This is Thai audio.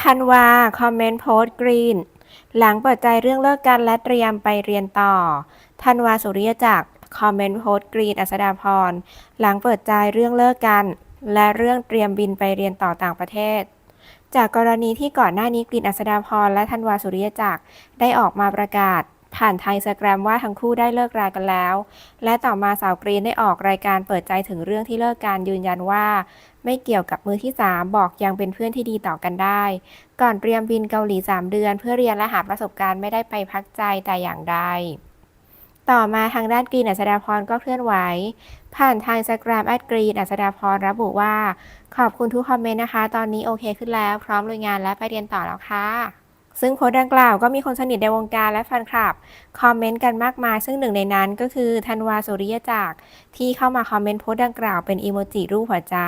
ธันวา คอมเมนต์โพสต์กรีน หลังเปิดใจเรื่องเลิกกันและเตรียมไปเรียนต่อ ธันวาสุริยจักร คอมเมนต์โพสต์กรีน อัสดาพร หลังเปิดใจเรื่องเลิกกัน และเรื่องเตรียมบินไปเรียนต่อต่างประเทศ จากกรณีที่ก่อนหน้านี้กรีนอัสดาพรและธันวาสุริยจักรได้ออกมาประกาศ ผ่านทางอินสตาแกรมว่าทั้งคู่ได้เลิกรากันแล้ว และต่อมาสาวกรีนได้ออกรายการเปิดใจถึงเรื่องที่เลิกกันยืนยันว่า ไม่เกี่ยวกับมือที่ 3 บอกยังเป็นเพื่อนที่ดีต่อกันได้ ก่อนเตรียมบินเกาหลี 3 เดือน เพื่อเรียนและหาประสบการณ์ไม่ได้ไปพักใจแต่อย่างใดต่อมาทางด้านกรีนอัศดาพรก็เคลื่อนไหว ผ่านทางสกรามแอดกรีนอัศดาพรระบุว่า ขอบคุณทุกคอมเมนต์นะคะ ตอนนี้โอเคขึ้นแล้ว พร้อมลุยงานและไปเรียนต่อแล้วค่ะ ซึ่งโพสต์ดังกล่าวก็มีคนสนิทในวงการและแฟนคลับ คอมเมนต์กันมากมาย ซึ่งหนึ่งในนั้นก็คือธันวาสุริยจักรที่เข้ามาคอมเมนต์โพสต์ดังกล่าวเป็นอีโมจิรูปหัวใจ